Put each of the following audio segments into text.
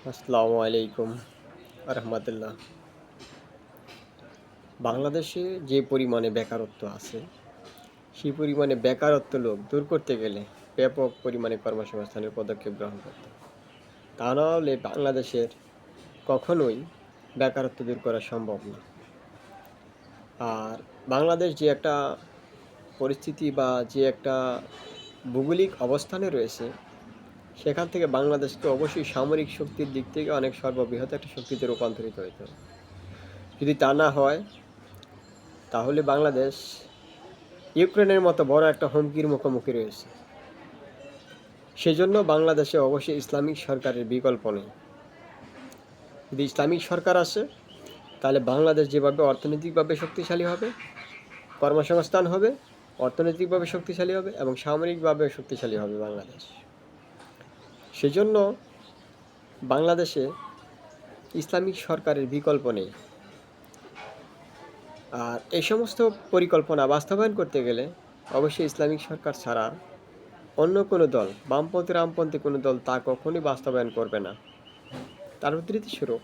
আসসালামু আলাইকুম রহমতুল্লাহ বাংলাদেশে যে পরিমাণে বেকারত্ব আছে, সেই পরিমাণে বেকারত্ব লোক দূর করতে গেলে ব্যাপক পরিমাণে কর্মসংস্থানের পদক্ষেপ গ্রহণ করতে। তা নাহলে বাংলাদেশের কখনোই বেকারত্ব দূর করা সম্ভব না আর বাংলাদেশ যে একটা পরিস্থিতি বা যে একটা ভৌগোলিক অবস্থানে রয়েছে সেখান থেকে বাংলাদেশকে অবশ্যই সামরিক শক্তির দিক থেকে অনেক সর্ববৃহৎ একটা শক্তিতে রূপান্তরিত হইতে হবে। যদি তা না হয়, তাহলে বাংলাদেশ ইউক্রেনের মতো বড় একটা হুমকির মুখোমুখি রয়েছে। সেজন্য বাংলাদেশে অবশ্যই ইসলামিক সরকারের বিকল্প নেই। যদি ইসলামিক সরকার আসে, তাহলে বাংলাদেশ যেভাবে অর্থনৈতিকভাবে শক্তিশালী হবে, কর্মসংস্থান হবে, অর্থনৈতিকভাবে শক্তিশালী হবে এবং সামরিকভাবে শক্তিশালী হবে বাংলাদেশ। সেজন্য বাংলাদেশে ইসলামিক সরকারের বিকল্প নেই। আর এই সমস্ত পরিকল্পনা বাস্তবায়ন করতে গেলে অবশ্যই ইসলামিক সরকার ছাড়া অন্য কোনো দল, বামপন্থী, রামপন্থী কোনো দল তা কখনোই বাস্তবায়ন করবে না। তার স্বরূপ,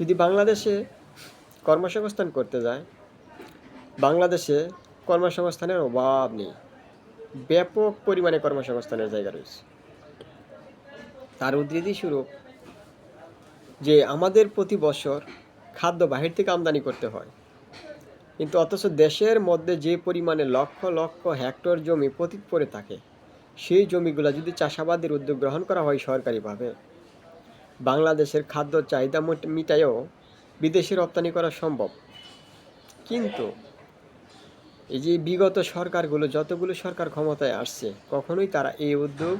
যদি বাংলাদেশে কর্মসংস্থান করতে যায়, বাংলাদেশে কর্মসংস্থানের অভাব নেই। ব্যাপক পরিমাণে কর্মসংস্থানের জায়গা রয়েছে। তার উদ্ধৃতি স্বরূপ যে আমাদের প্রতি বছর খাদ্য বাহির থেকে আমদানি করতে হয়। কিন্তু অথচ দেশের মধ্যে যে পরিমাণে লক্ষ লক্ষ হেক্টর জমি পতিত পড়ে থাকে, সেই জমিগুলো যদি চাষাবাদের উদ্যোগ গ্রহণ করা হয় সরকারিভাবে, বাংলাদেশের খাদ্য চাহিদা মোট- মিটায়েও বিদেশে রপ্তানি করা সম্ভব। কিন্তু এই যে বিগত সরকারগুলো, যতগুলো সরকার ক্ষমতায় আসছে, কখনোই তারা এই উদ্যোগ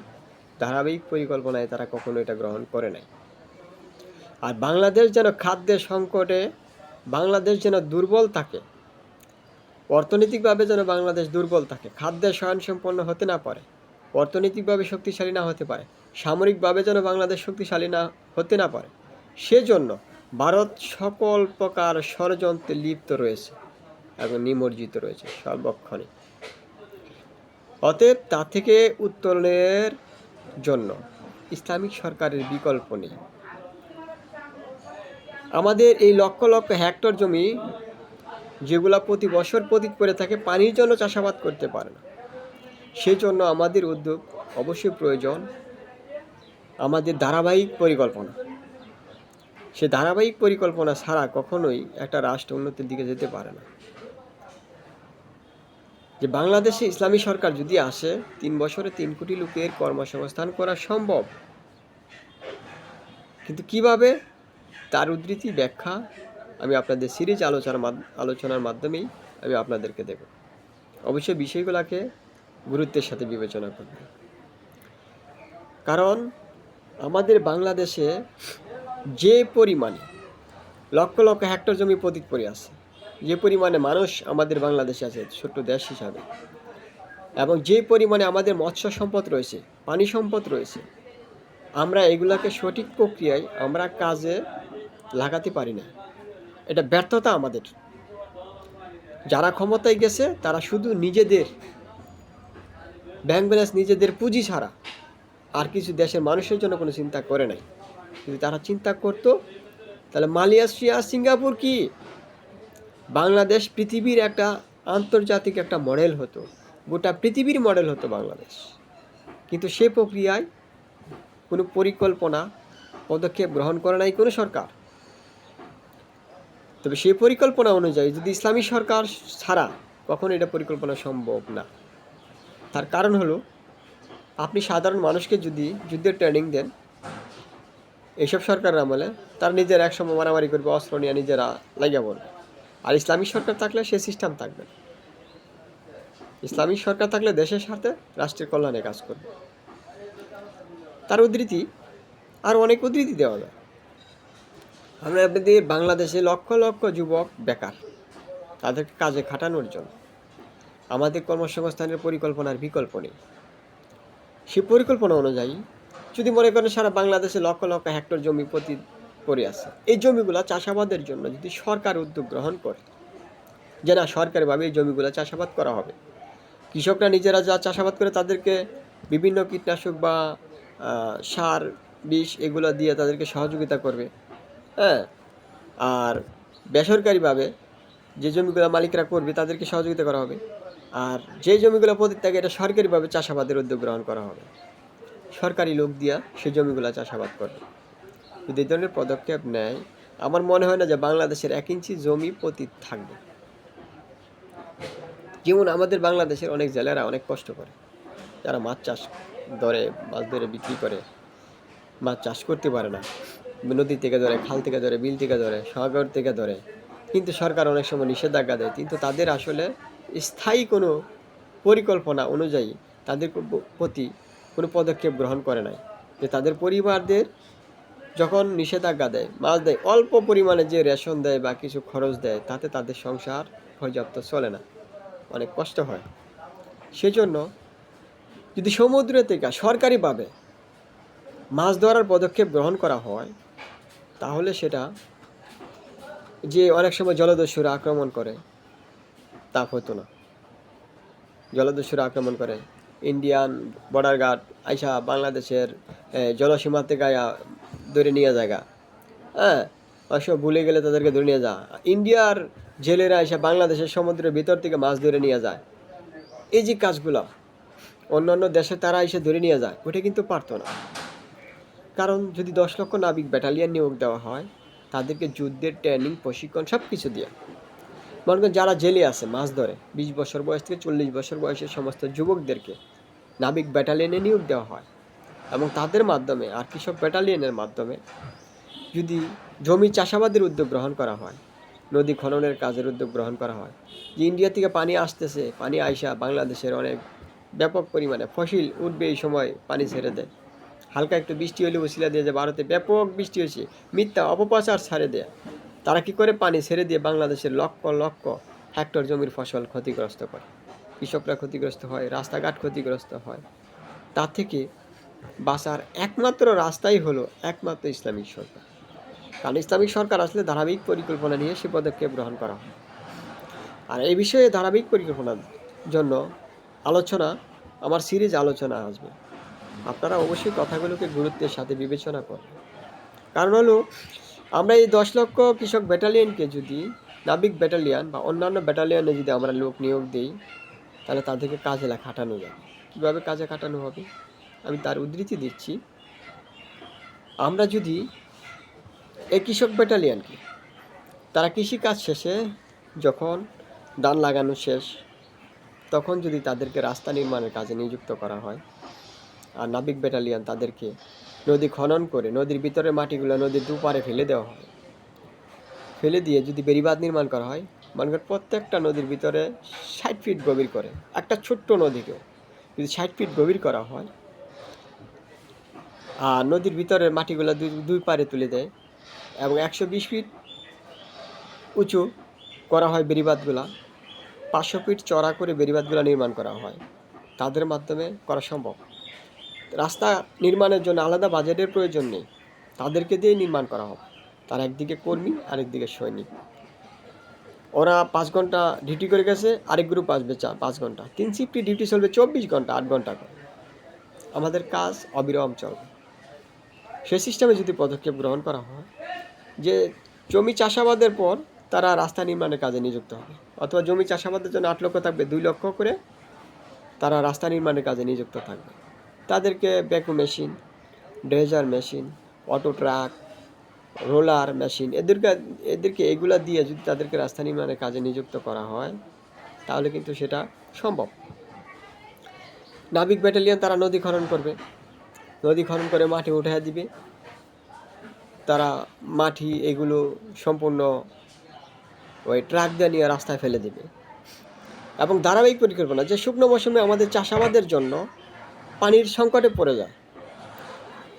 ধারাবাহিক পরিকল্পনায় তারা কখনো এটা গ্রহণ করে নাই। আর বাংলাদেশ যেন খাদ্যের সংকটে, বাংলাদেশ যেন দুর্বল থাকে, অর্থনৈতিকভাবে যেন বাংলাদেশ দুর্বল থাকে খাদ্যের স্বয়ংসম্পন্ন হতে না পারে, অর্থনৈতিকভাবে শক্তিশালী না হতে পারে, সামরিকভাবে যেন বাংলাদেশ শক্তিশালী না হতে না পারে, সেজন্য ভারত সকল প্রকার ষড়যন্ত্রে লিপ্ত রয়েছে এবং নিমজ্জিত রয়েছে সর্বক্ষণে। অতএব তা থেকে উত্তরণের জন্য ইসলামিক সরকারের বিকল্প নেই। আমাদের এই লক্ষ লক্ষ হেক্টর জমি যেগুলা প্রতি বছর পতিত করে থাকে, পানির জন্য চাষাবাদ করতে পারে না। সেজন্য আমাদের উদ্যোগ অবশ্যই প্রয়োজন। আমাদের ধারাবাহিক পরিকল্পনা। সে ধারাবাহিক পরিকল্পনা ছাড়া কখনোই একটা রাষ্ট্র উন্নতির দিকে যেতে পারে না। যে বাংলাদেশে ইসলামী সরকার যদি আসে, তিন বছরে তিন কোটি লোকের কর্মসংস্থান করা সম্ভব। কিন্তু কীভাবে? তার উদ্ধৃতি ব্যাখ্যা আমি আপনাদের সিরিজ আলোচনার আলোচনার মাধ্যমেই আমি আপনাদেরকে দেব। অবশ্যই বিষয়গুলোকে গুরুত্বের সাথে বিবেচনা করবে। কারণ আমাদের বাংলাদেশে যে পরিমাণে লক্ষ লক্ষ হেক্টর জমি পতিত পড়ে আছে যে পরিমাণে মানুষ আমাদের বাংলাদেশে আছে, ছোট্ট দেশ হিসাবে, এবং যে পরিমাণে আমাদের মৎস্য সম্পদ রয়েছে, পানি সম্পদ রয়েছে, আমরা এগুলাকে সঠিক প্রক্রিয়ায় আমরা কাজে লাগাতে পারি না। এটা ব্যর্থতা আমাদের। যারা ক্ষমতায় গেছে, তারা শুধু নিজেদের, ব্যাংক ব্যালেন্স নিজেদের পুঁজি ছাড়া আর কিছু দেশের মানুষের জন্য কোনো চিন্তা করে নাই। যদি তারা চিন্তা করতো, তাহলে মালয়েশিয়া, সিঙ্গাপুর কি? বাংলাদেশ পৃথিবীর একটা আন্তর্জাতিক একটা মডেল হতো। গোটা পৃথিবীর মডেল হতো বাংলাদেশ। কিন্তু সে প্রক্রিয়ায় কোনো পরিকল্পনা, পদক্ষেপ গ্রহণ করে নাই কোনো সরকার। তবে সেই পরিকল্পনা অনুযায়ী যদি ইসলামী সরকার ছাড়া কখনো এটা পরিকল্পনা সম্ভব না, তার কারণ হলো, আপনি সাধারণ মানুষকে যদি যুদ্ধের ট্রেনিং দেন এইসব সরকারের আমলে তার নিজের একসময় মারামারি করবে, অস্ত্র নিয়ে নিজেরা লাগিয়া পড়বে। আর ইসলামিক সরকার থাকলে সে সিস্টেম থাকবে। ইসলামিক সরকার থাকলে দেশের সাথে রাষ্ট্রের কল্যাণে কাজ করবে। তার উদ্ধৃতি আর অনেক উদ্ধৃতি দেওয়া যায়। আমরা আপনাদের বাংলাদেশে লক্ষ লক্ষ যুবক বেকার, তাদেরকে কাজে খাটানোর জন্য। আমাদের কর্মসংস্থানের পরিকল্পনার বিকল্প নেই। সে পরিকল্পনা অনুযায়ী যদি মনে করেন সারা বাংলাদেশে লক্ষ লক্ষ হেক্টর জমি প্রতি পড়ে আছে। এই জমিগুলো চাষাবাদের জন্য যদি সরকার উদ্যোগ গ্রহণ করে, যে না, সরকারিভাবে এই জমিগুলো চাষাবাদ করা হবে। কৃষকরা নিজেরা যা চাষাবাদ করে তাদেরকে বিভিন্ন কীটনাশক বা সার, বিষ এগুলো দিয়ে তাদেরকে সহযোগিতা করবে। হ্যাঁ? আর বেসরকারিভাবে যে জমিগুলো মালিকরা করবে তাদেরকে সহযোগিতা করা হবে। আর যে জমিগুলো পরিত্যাগে এটা সরকারিভাবে চাষাবাদের উদ্যোগ গ্রহণ করা হবে। সরকারি লোক দিয়া সে জমিগুলো চাষাবাদ করবে। যদি এই ধরনের পদক্ষেপ নেয়, আমার মনে হয় না যে বাংলাদেশের এক ইঞ্চি জমি পতি থাকবে। যেমন আমাদের বাংলাদেশের অনেক জেলেরা অনেক কষ্ট করে। যারা মাছ চাষ ধরে, মাছ ধরে বিক্রি করে, মাছ চাষ করতে পারে না। নদী থেকে ধরে, খাল থেকে ধরে, বিল থেকে ধরে, সাগর থেকে ধরে। কিন্তু সরকার অনেক সময় নিষেধাজ্ঞা দেয়, কিন্তু তাদের আসলে স্থায়ী কোনো পরিকল্পনা অনুযায়ী তাদের প্রতি কোনো পদক্ষেপ গ্রহণ করে নাই। যে তাদের পরিবারদের যখন নিষেধাজ্ঞা দেয় মাছ দেয় অল্প পরিমাণে যে রেশন দেয় বা কিছু খরচ দেয় তাতে তাদের সংসার পর্যাপ্ত চলে না। অনেক কষ্ট হয়। সেজন্য যদি সমুদ্র থেকে সরকারিভাবে মাছ ধরার পদক্ষেপ গ্রহণ করা হয় তাহলে সেটা যে অনেক সময় জলদস্যুরা আক্রমণ করে তা হতো না। জলদস্যুরা আক্রমণ করে। ইন্ডিয়ান বর্ডার গার্ড আইসা বাংলাদেশের এ, জলসীমা থেকে আয়া ধরে নিয়ে জায়গা হ্যাঁ? অবশ্য ভুলে গেলে তাদেরকে ধরে নিয়ে যা। ইন্ডিয়ার জেলেরা এসে বাংলাদেশের সমুদ্রের ভিতর থেকে মাছ ধরে নিয়ে যায়। এই যে কাজগুলো, অন্যান্য দেশে তারা এসে ধরে নিয়ে যায়, ওটা কিন্তু পারতো না। কারণ যদি দশ লক্ষ নাবিক ব্যাটালিয়ান নিয়োগ দেওয়া হয়, তাদেরকে যুদ্ধের, ট্রেনিং, প্রশিক্ষণ সব কিছু দিয়ে। মনে করেন যারা জেলে আছে, মাছ ধরে, বিশ বছর বয়স থেকে চল্লিশ বছর বয়সের সমস্ত যুবকদেরকে নাবিক ব্যাটালিয়নে নিয়োগ দেওয়া হয়। এবং তাদের মাধ্যমে আর কৃষক ব্যাটালিয়নের মাধ্যমে যদি জমি চাষাবাদের উদ্যোগ গ্রহণ করা হয়, নদী খননের কাজের উদ্যোগ গ্রহণ করা হয়, যে ইন্ডিয়া থেকে পানি আসতেছে, পানি আইসা বাংলাদেশের অনেক ব্যাপক পরিমাণে ফসিল উঠবে এই সময় পানি ছেড়ে দেয়। হালকা একটু বৃষ্টি হলে উশিলা দিয়ে যে ভারতে ব্যাপক বৃষ্টি হয়েছে, মিথ্যা অপপ্রচার ছাড়ে দেয়। তারা কি করে পানি ছেড়ে দিয়ে বাংলাদেশের লক্ষ লক্ষ হেক্টর জমির ফসল ক্ষতিগ্রস্ত করে? কৃষকরা ক্ষতিগ্রস্ত হয়, রাস্তাঘাট ক্ষতিগ্রস্ত হয়। তা থেকে বাঁচার একমাত্র রাস্তাই হলো একমাত্র ইসলামিক সরকার। কারণ ইসলামিক সরকার আসলে ধারাবাহিক পরিকল্পনা নিয়ে সে পদক্ষেপ গ্রহণ করা হয়। আর এই বিষয়ে ধারাবাহিক পরিকল্পনার জন্য আলোচনা, আমার সিরিজ আলোচনা আসবে। আপনারা অবশ্যই কথাগুলোকে গুরুত্বের সাথে বিবেচনা করবেন কারণ হলো, আমরা এই দশ লক্ষ কৃষক ব্যাটালিয়নকে যদি, নাবিক ব্যাটালিয়ন বা অন্যান্য ব্যাটালিয়নে যদি আমরা লোক নিয়োগ দিই, তাহলে তাদেরকে কাজে খাটানো যাবে। কীভাবে কাজে খাটানো হবে? আমি তার উদ্ধৃতি দিচ্ছি। আমরা যদি এই কৃষক ব্যাটালিয়ানকে, তারা কৃষিকাজ শেষে যখন ধান লাগানো শেষ, তখন যদি তাদেরকে রাস্তা নির্মাণের কাজে নিযুক্ত করা হয়, আর নাবিক ব্যাটালিয়ান তাদেরকে নদী খনন করে, নদীর ভিতরে মাটিগুলো নদীর দুপারে ফেলে দেওয়া হয়, ফেলে দিয়ে যদি বেড়িবাঁধ নির্মাণ করা হয়, মনে প্রত্যেকটা নদীর ভিতরে ষাট ফিট গভীর করে, একটা ছোট্ট নদীকেও যদি ষাট ফিট গভীর করা হয় নদীর ভিতরের মাটিগুলো দুই দুই পারে তুলে দেয় এবং একশো বিশ ফিট উঁচু করা হয় বেড়িবাঁধগুলা। পাঁচশো ফিট চড়া করে বেড়িবাঁধগুলো নির্মাণ করা হয়। তাদের মাধ্যমে করা সম্ভব। রাস্তা নির্মাণের জন্য আলাদা বাজেটের প্রয়োজন নেই। তাদেরকে দিয়েই নির্মাণ করা হবে তার একদিকে কর্মী, আরেকদিকে সৈনিক। ওরা পাঁচ ঘণ্টা ডিউটি করে গেছে, আরেক গ্রুপ আসবে চা পাঁচ ঘণ্টা। তিন শিফটি ডিউটি চলবে চব্বিশ ঘণ্টা, আট ঘণ্টা করে। আমাদের কাজ অবিরাম চলবে। সেই সিস্টেমে যদি পদক্ষেপ গ্রহণ করা হয়, যে জমি চাষাবাদের পর তারা রাস্তা নির্মাণের কাজে নিযুক্ত হবে, অথবা জমি চাষাবাদের জন্য আট লক্ষ থাকবে, দুই লক্ষ করে তারা রাস্তা নির্মাণের কাজে নিযুক্ত থাকবে। তাদেরকে backhoe machine dredger machine auto truck roller machine এদেরকে এদেরকে এগুলা দিয়ে যদি তাদেরকে রাস্তা নির্মাণের কাজে নিযুক্ত করা হয়, তাহলে কিন্তু সেটা সম্ভব। নাবিক ব্যাটালিয়ন তারা নদী খনন করবে। নদী খনন করে মাটি উঠে দিবে। তারা মাটি এগুলো সম্পূর্ণ ওই ট্রাক দিয়ে নিয়ে রাস্তায় ফেলে দেবে। এবং ধারাবাহিক পরিকল্পনা, যে শুকনো মৌসুমে আমাদের চাষাবাদের জন্য পানির সংকটে পড়ে যায়,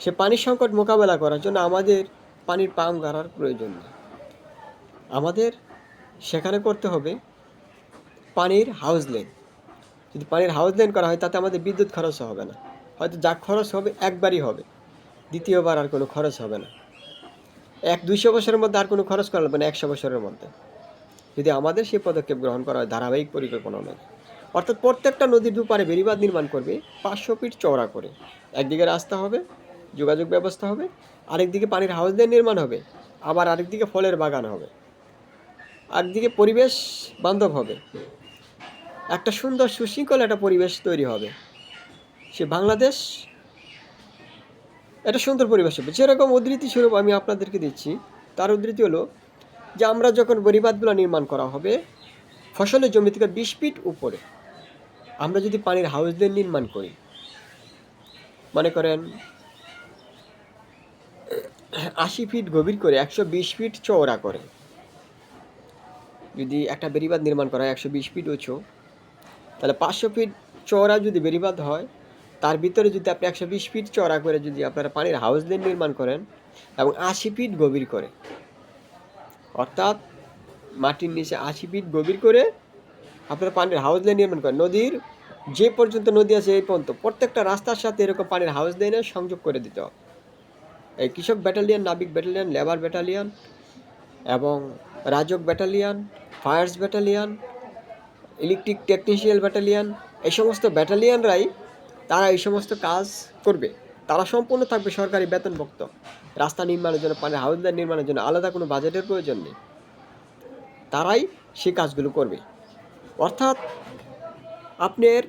সে পানির সংকট মোকাবেলা করার জন্য আমাদের পানির পাম্প গাড়ার প্রয়োজন নেই। আমাদের সেখানে করতে হবে পানির হাউস লেন যদি পানির হাউস লেন করা হয়, তাতে আমাদের বিদ্যুৎ খরচ হবে না। হয়তো যা খরচ হবে একবারই হবে। দ্বিতীয়বার আর কোনো খরচ হবে না। এক দুইশো বছরের মধ্যে আর কোনো খরচ করা লাগবে না একশো বছরের মধ্যে। যদি আমাদের সেই পদক্ষেপ গ্রহণ করা হয়, ধারাবাহিক পরিকল্পনা অনুযায়ী অর্থাৎ প্রত্যেকটা নদীর দুপারে বেড়িবাঁধ নির্মাণ করবে পাঁচশো ফিট চওড়া করে। একদিকে রাস্তা হবে, যোগাযোগ ব্যবস্থা হবে, আরেকদিকে পানির হাউস দিয়ে নির্মাণ হবে, আবার আরেকদিকে ফলের বাগান হবে। একদিকে পরিবেশ বান্ধব হবে। একটা সুন্দর সুশৃঙ্খল একটা পরিবেশ তৈরি হবে। সে বাংলাদেশ একটা সুন্দর পরিবেশ হবে যেরকম উদ্ধৃতি স্বরূপ আমি আপনাদেরকে দিচ্ছি, তার উদ্ধৃতি হলো যে আমরা যখন বরিবাদগুলো নির্মাণ করা হবে, ফসলের জমি থেকে বিশ ফিট উপরে, আমরা যদি পানির হাউস দিয়ে নির্মাণ করি, মনে করেন আশি ফিট গভীর করে একশো বিশ ফিট চওড়া করে, যদি একটা বেরিবাদ নির্মাণ করা হয় একশো বিশ ফিট উঁচু, তাহলে পাঁচশো ফিট চওড়া যদি বেরিবাদ হয় তার ভিতরে যদি আপনি একশো বিশ ফিট চওড়া করে যদি আপনারা পানির হাউস দিয়ে নির্মাণ করেন এবং আশি ফিট গভীর করে, অর্থাৎ মাটির নিচে আশি ফিট গভীর করে আপনারা পানির হাউস দিয়ে নির্মাণ করেন। নদীর যে পর্যন্ত নদী আছে এই পর্যন্ত প্রত্যেকটা রাস্তার সাথে এরকম পানির হাউস দিয়ে সংযোগ করে দিতে হবে। এই কৃষক ব্যাটালিয়ান নাবিক ব্যাটালিয়ান লেবার ব্যাটালিয়ান এবং রাজক battalion fires battalion electric technical battalion এই সমস্ত ব্যাটালিয়নরাই তারা এই সমস্ত কাজ করবে। তারা সম্পূর্ণ থাকবে সরকারি বেতনভুক্ত। রাস্তা নির্মাণের জন্য, পানির হাউসদার নির্মাণের জন্য আলাদা কোনো বাজেটের প্রয়োজন নেই। তারাই সেই কাজগুলো করবে। অর্থাৎ আপনার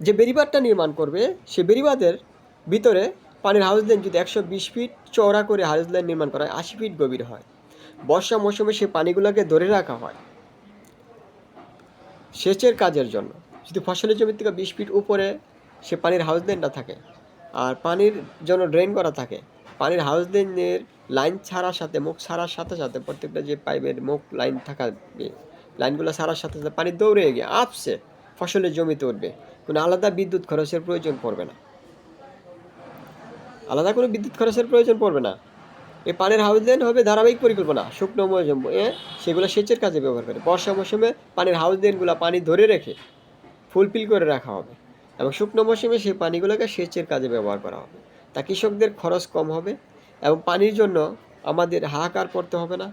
যে বেরিবাদটা নির্মাণ করবে, সে বেরিবাদের ভিতরে পানির হাউস লাইন যদি একশো বিশ ফিট চওড়া করে হাউস লাইন নির্মাণ করা হয়, আশি ফিট গভীর হয়। বর্ষা মৌসুমে সেই পানিগুলোকে ধরে রাখা হয় সেচের কাজের জন্য। যদি ফসলের জমি থেকে বিশ ফিট উপরে সে পানির হাউস লাইনটা থাকে। আর পানির জন্য ড্রেন করা থাকে। পানির হাউস লাইন ছাড়ার সাথে, মুখ ছাড়ার সাথে সাথে প্রত্যেকটা যে পাইপের মুখ লাইন থাকা লাইনগুলো ছাড়ার সাথে সাথে পানি দৌড়ে গিয়ে আপসে ফসলের জমিতে উঠবে কোনো আলাদা বিদ্যুৎ খরচের প্রয়োজন পড়বে না। আলাদা কোনো বিদ্যুৎ খরচের প্রয়োজন পড়বে না। এই পানির হাউস হবে ধারাবাহিক পরিকল্পনা। শুকনো মৌসুমে সেগুলো সেচের কাজে ব্যবহার করে। বর্ষা মৌসুমে পানির হাউস লাইনগুলো পানি ধরে রেখে ফুলফিল করে রাখা হবে। এবং শুকনো মৌসুমে সেই পানিগুলোকে সেচের কাজে ব্যবহার করা হবে। তা কৃষকদের খরচ কম হবে এবং পানির জন্য আমাদের হাহাকার করতে হবে না।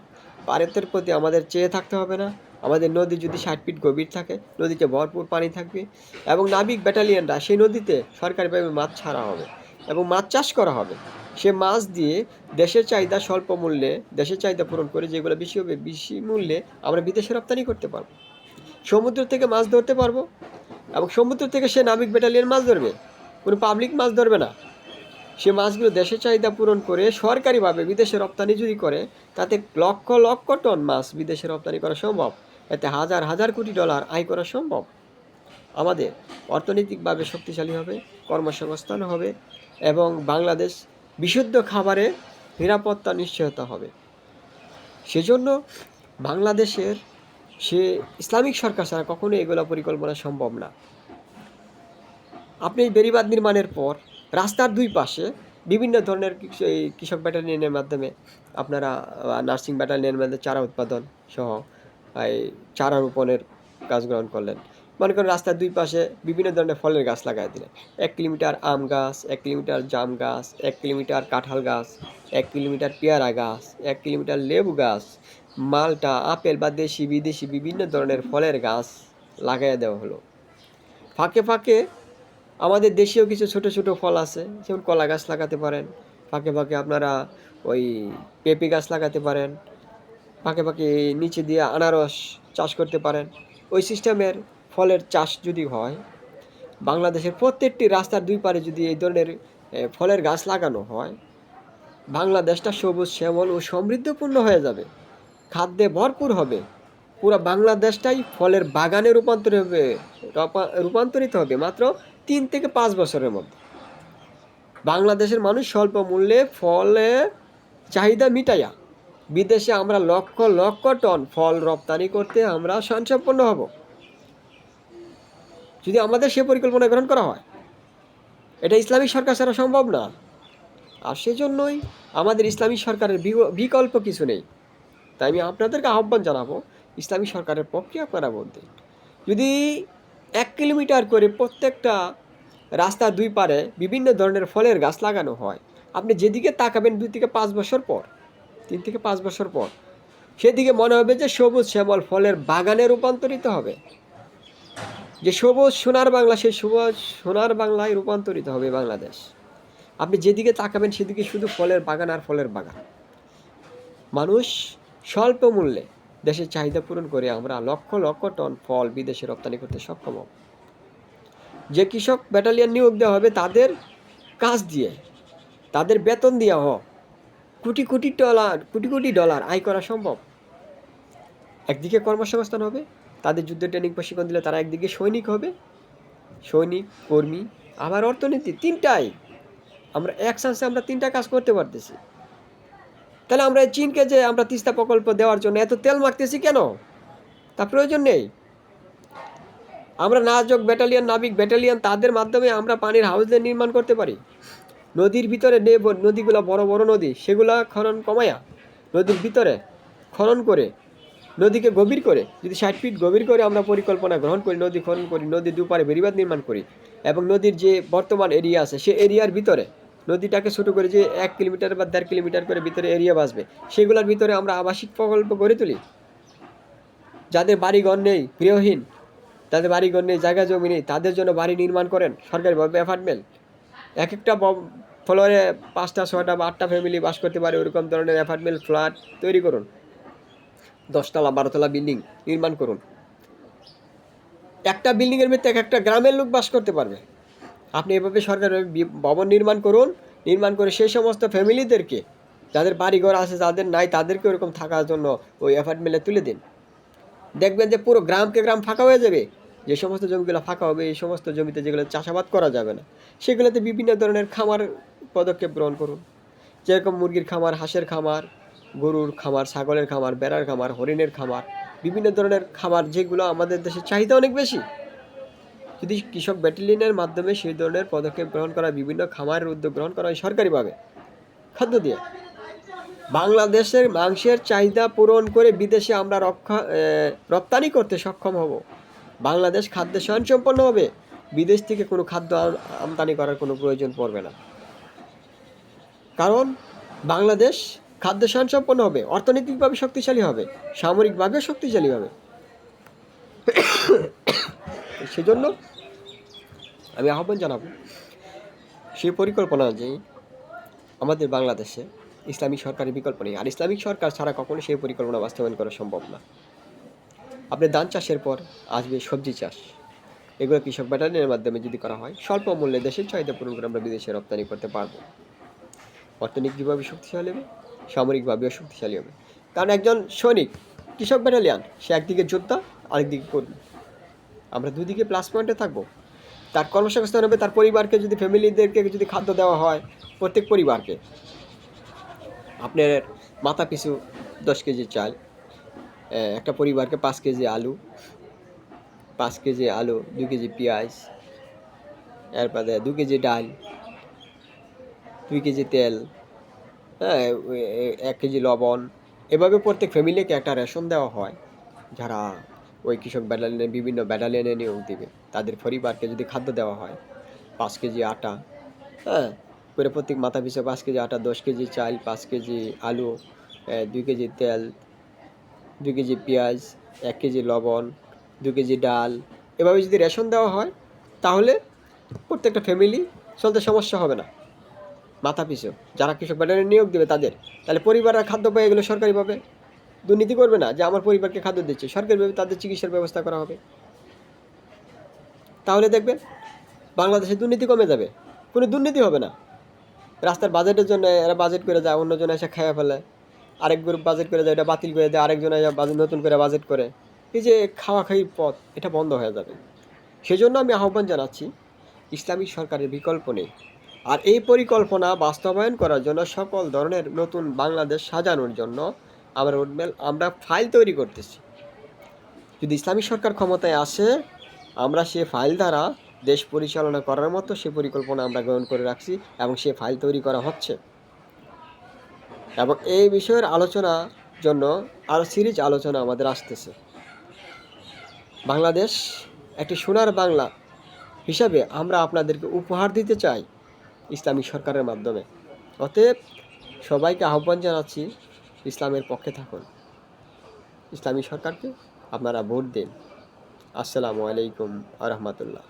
পারেতের প্রতি আমাদের চেয়ে থাকতে হবে না। আমাদের নদী যদি ষাট ফিট গভীর থাকে, নদীতে ভরপুর পানি থাকবে এবং নাবিক ব্যাটালিয়নরা সেই নদীতে সরকারিভাবে মাছ ছাড়া হবে এবং মাছ চাষ করা হবে। সে মাছ দিয়ে দেশের চাহিদা স্বল্প মূল্যে, দেশের চাহিদা পূরণ করে যেগুলো বেশি হবে, বেশি মূল্যে আমরা বিদেশে রপ্তানি করতে পারব। সমুদ্র থেকে মাছ ধরতে পারব। এবং সমুদ্র থেকে সে নাবিক ব্যাটালিয়ন মাছ ধরবে। কোনো পাবলিক মাছ ধরবে না। সে মাছগুলো দেশের চাহিদা পূরণ করে সরকারিভাবে বিদেশে রপ্তানি যদি করে, তাতে লক্ষ লক্ষ টন মাছ বিদেশে রপ্তানি করা সম্ভব। এতে হাজার হাজার কোটি ডলার আয় করা সম্ভব। আমাদের অর্থনৈতিকভাবে শক্তিশালী হবে, কর্মসংস্থান হবে এবং বাংলাদেশ বিশুদ্ধ খাবারে নিরাপত্তা নিশ্চয়তা হবে। সেজন্য বাংলাদেশের সে ইসলামিক সরকার ছাড়া কখনো এগুলো পরিকল্পনা সম্ভব না। আপনি বেড়িবাঁধ নির্মাণের পর রাস্তার দুই পাশে বিভিন্ন ধরনের কৃষক ব্যাটালিয়নের মাধ্যমে আপনারা নার্সিং ব্যাটালিয়নের মাধ্যমে চারা উৎপাদন সহ এই চারা রোপণের কাজ গ্রহণ করলেন। মনে করেন রাস্তার দুই পাশে বিভিন্ন ধরনের ফলের গাছ লাগাই দিলেন। এক কিলোমিটার আম গাছ, এক কিলোমিটার জাম গাছ, এক কিলোমিটার কাঁঠাল গাছ, এক কিলোমিটার পেয়ারা গাছ, এক কিলোমিটার লেবু গাছ মালটা আপেল বা দেশি, বিদেশি বিভিন্ন ধরনের ফলের গাছ লাগাই দেওয়া হলো। ফাঁকে ফাঁকে আমাদের দেশীয় কিছু ছোট ছোট ফল আছে, যেমন কলা গাছ লাগাতে পারেন। ফাঁকে ফাঁকে আপনারা ওই পেঁপে গাছ লাগাতে পারেন। ফাঁকে ফাঁকে নিচে দিয়ে আনারস চাষ করতে পারেন। ওই সিস্টেমের ফলের চাষ যদি হয়, বাংলাদেশের প্রত্যেকটি রাস্তার দুই পারে যদি এই ধরনের ফলের গাছ লাগানো হয়, বাংলাদেশটা সবুজ, শ্যামল ও সমৃদ্ধপূর্ণ হয়ে যাবে। খাদ্যে ভরপুর হবে। পুরো বাংলাদেশটাই ফলের বাগানে রূপান্তরিত হবে, রপা- রূপান্তরিত হবে মাত্র তিন থেকে পাঁচ বছরের মধ্যে। বাংলাদেশের মানুষ স্বল্প মূল্যে ফলে চাহিদা মিটাইয়া বিদেশে আমরা লক্ষ লক্ষ টন ফল রপ্তানি করতে আমরা স্বয়ংসম্পন্ন হব। যদি আমাদের সে পরিকল্পনা গ্রহণ করা হয়, এটা ইসলামিক সরকার ছাড়া সম্ভব না। আর সেজন্যই আমাদের ইসলামিক সরকারের বিকল্প কিছু নেই। তাই আমি আপনাদেরকে আহ্বান জানাব, ইসলামী সরকারের পক্ষে আপনারা বলতে। যদি এক কিলোমিটার করে প্রত্যেকটা রাস্তার দুই পারে বিভিন্ন ধরনের ফলের গাছ লাগানো হয়, আপনি যেদিকে তাকাবেন দুই থেকে পাঁচ বছর পর, তিন থেকে পাঁচ বছর পর, সেদিকে মনে হবে যে সবুজ শ্যামল ফলের বাগানে রূপান্তরিত হবে। যে সবুজ সোনার বাংলা, সেই সবুজ সোনার বাংলায় রূপান্তরিত হবে বাংলাদেশ। আপনি যেদিকে তাকাবেন সেদিকে শুধু ফলের বাগান আর ফলের বাগান। মানুষ স্বল্প মূল্যে দেশের চাহিদা পূরণ করে আমরা লক্ষ লক্ষ টন ফল বিদেশে রপ্তানি করতে সক্ষম হব। যে কৃষক ব্যাটালিয়ান নিয়োগ দেওয়া হবে, তাদের কাজ দিয়ে, তাদের বেতন দেওয়া হোক কোটি কোটি ডলার, কোটি কোটি ডলার আয় করা সম্ভব। একদিকে কর্মসংস্থান হবে, তাদের যুদ্ধ ট্রেনিং প্রশিক্ষণ দিলে তারা একদিকে সৈনিক হবে, সৈনিক, কর্মী, আবার অর্থনীতি, তিনটাই। আমরা এক চান্সে আমরা তিনটা কাজ করতে পারতেছি। তাহলে আমরা এই চীনকে যে আমরা তিস্তা প্রকল্প দেওয়ার জন্য এত তেল মারতেছি কেন? তা প্রয়োজন নেই। আমরা নাজক ব্যাটালিয়ান, নাবিক ব্যাটালিয়ান, তাদের মাধ্যমে আমরা পানির হাউসদের নির্মাণ করতে পারি। নদীর ভিতরে নে নদীগুলো বড় বড় নদী, সেগুলা খনন কমায়া নদীর ভিতরে খনন করে, নদীকে গভীর করে, যদি ষাট ফিট গভীর করে আমরা পরিকল্পনা গ্রহণ করি, নদী খনন করি, নদীর দুপারে বেরিবাদ নির্মাণ করি এবং নদীর যে বর্তমান এরিয়া আছে, সে এরিয়ার ভিতরে নদীটাকে ছোটো করে যে এক কিলোমিটার বা দেড় কিলোমিটার করে ভিতরে এরিয়া বাসবে সেগুলোর ভিতরে আমরা আবাসিক প্রকল্প গড়ে তুলি। যাদের বাড়িঘর নেই, গৃহহীন, তাদের বাড়িঘর নেই, জায়গা জমি নেই, তাদের জন্য বাড়ি নির্মাণ করেন সরকারিভাবে অ্যাপার্টমেন্ট এক একটা ফ্লোরে পাঁচটা, ছয়টা বা আটটা ফ্যামিলি বাস করতে পারে, ওরকম ধরনের অ্যাপার্টমেন্ট ফ্ল্যাট তৈরি করুন। দশতলা, বারোতলা বিল্ডিং নির্মাণ করুন। একটা বিল্ডিংয়ের ভিতরে এক একটা গ্রামের লোক বাস করতে পারবে। আপনি এভাবে সরকার ভবন নির্মাণ করুন, নির্মাণ করে সেই সমস্ত ফ্যামিলিদেরকে, যাদের বাড়িঘর আছে, যাদের নাই, তাদেরকে ওরকম থাকার জন্য ওই অ্যাপার্টমেন্টে তুলে দিন। দেখবেন যে পুরো গ্রামকে গ্রাম ফাঁকা হয়ে যাবে। যে সমস্ত জমিগুলো ফাঁকা হবে, এই সমস্ত জমিতে যেগুলো চাষাবাদ করা যাবে না, সেগুলোতে বিভিন্ন ধরনের খামার পদক্ষেপ গ্রহণ করুন। যেরকম মুরগির খামার, হাঁসের খামার, গরুর খামার, ছাগলের খামার, বেড়ার খামার, হরিণের খামার, বিভিন্ন ধরনের খামার যেগুলো আমাদের দেশে চাহিদা অনেক বেশি। যদি কৃষক ব্যাটালিয়নের মাধ্যমে সেই ধরনের পদক্ষেপ গ্রহণ করা বিভিন্ন খামারের উদ্যোগ গ্রহণ করা হয় সরকারিভাবে, খাদ্য দিয়ে। বাংলাদেশের মাংসের চাহিদা পূরণ করে বিদেশে আমরা রক্ষা রপ্তানি করতে সক্ষম হব। বাংলাদেশ খাদ্যে স্বয়ংসম্পন্ন হবে। বিদেশ থেকে কোনো খাদ্য আম- আমদানি করার কোনো প্রয়োজন পড়বে না। কারণ বাংলাদেশ খাদ্য স্বয়ংসম্পন্ন হবে, অর্থনৈতিকভাবে শক্তিশালী হবে সামরিকভাবে শক্তিশালী হবে। সেজন্য আমি আহ্বান জানাব সেই পরিকল্পনা অনুযায়ী আমাদের বাংলাদেশে ইসলামিক সরকারের বিকল্প নেই। আর ইসলামিক সরকার ছাড়া কখনো সেই পরিকল্পনা বাস্তবায়ন করা সম্ভব না। আপনি ধান চাষের পর আসবে সবজি চাষ। এগুলো কৃষক ব্যাটালিয়নের মাধ্যমে যদি করা হয়, স্বল্প মূল্যে দেশের চাহিদা পূরণ করে আমরা বিদেশে রপ্তানি করতে পারব। অর্থনৈতিকভাবে শক্তিশালী হবে, সামরিকভাবেও শক্তিশালী হবে। কারণ একজন সৈনিক, কৃষক ব্যাটালিয়ান, সে একদিকে যোদ্ধা, আরেকদিকে কর্মী। আমরা দুদিকে প্লাস পয়েন্টে থাকব। তার কর্মসংস্থান হবে, তার পরিবারকে যদি ফ্যামিলিদেরকে যদি খাদ্য দেওয়া হয়, প্রত্যেক পরিবারকে। আপনার মাথা পিছু দশ কেজি চাল একটা পরিবারকে পাঁচ কেজি আলু, পাঁচ কেজি আলু দু কেজি পেঁয়াজ, এরপরে দু কেজি ডাল, দুই কেজি তেল হ্যাঁ এক কেজি লবণ। এভাবে প্রত্যেক ফ্যামিলিকে একটা রেশন দেওয়া হয়। যারা ওই কৃষক ব্যাটালিয়নে, বিভিন্ন ব্যাটালিয়নে নিয়োগ দিবে। তাদের পরিবারকে যদি খাদ্য দেওয়া হয়, পাঁচ কেজি আটা হ্যাঁ? করে প্রত্যেক মাথা পিছু পাঁচ কেজি আটা, দশ কেজি চাল, পাঁচ কেজি আলু দুই কেজি তেল, দুই কেজি পেঁয়াজ, এক কেজি লবণ দু কেজি ডাল। এভাবে যদি রেশন দেওয়া হয়, তাহলে প্রত্যেকটা ফ্যামিলি চলতে সমস্যা হবে না। মাথা পিছু। যারা কৃষক ব্যাটারে নিয়োগ দেবে তাদের। তাহলে পরিবাররা খাদ্য পায় এগুলো সরকারিভাবে দুর্নীতি করবে না, যে আমার পরিবারকে খাদ্য দিচ্ছে। সরকারিভাবে তাদের চিকিৎসার ব্যবস্থা করা হবে। তাহলে দেখবেন, বাংলাদেশে দুর্নীতি কমে যাবে। কোনো দুর্নীতি হবে না। রাস্তার বাজেটের জন্য এরা বাজেট করে যায়, অন্যজন এসে খাইয়া ফেলে। আরেক গ্রুপ বাজেট করে যায় এটা বাতিল করে দেয়, আরেকজন বাজেট নতুন করে বাজেট করে। এই যে খাওয়া খাই পথ, এটা বন্ধ হয়ে যাবে। সেজন্য আমি আহ্বান জানাচ্ছি ইসলামিক সরকারের বিকল্প নেই। আর এই পরিকল্পনা বাস্তবায়ন করার জন্য সকল ধরনের নতুন বাংলাদেশ সাজানোর জন্য আমরা উন্মেল আমরা ফাইল তৈরি করতেছি। যদি ইসলামিক সরকার ক্ষমতায় আসে, আমরা সে ফাইল দ্বারা দেশ পরিচালনা করার মতো সে পরিকল্পনা আমরা গ্রহণ করে রাখছি এবং সে ফাইল তৈরি করা হচ্ছে। এবং এই বিষয়ের আলোচনার জন্য আরও সিরিজ আলোচনা আমাদের আসতেছে। বাংলাদেশ একটি সোনার বাংলা হিসাবে আমরা আপনাদেরকে উপহার দিতে চাই ইসলামিক সরকারের মাধ্যমে। অতএব সবাইকে আহ্বান জানাচ্ছি ইসলামের পক্ষে থাকুন। ইসলামী সরকারকে আপনারা ভোট দিন। আসসালামু আলাইকুম আ রহমতুল্লাহ।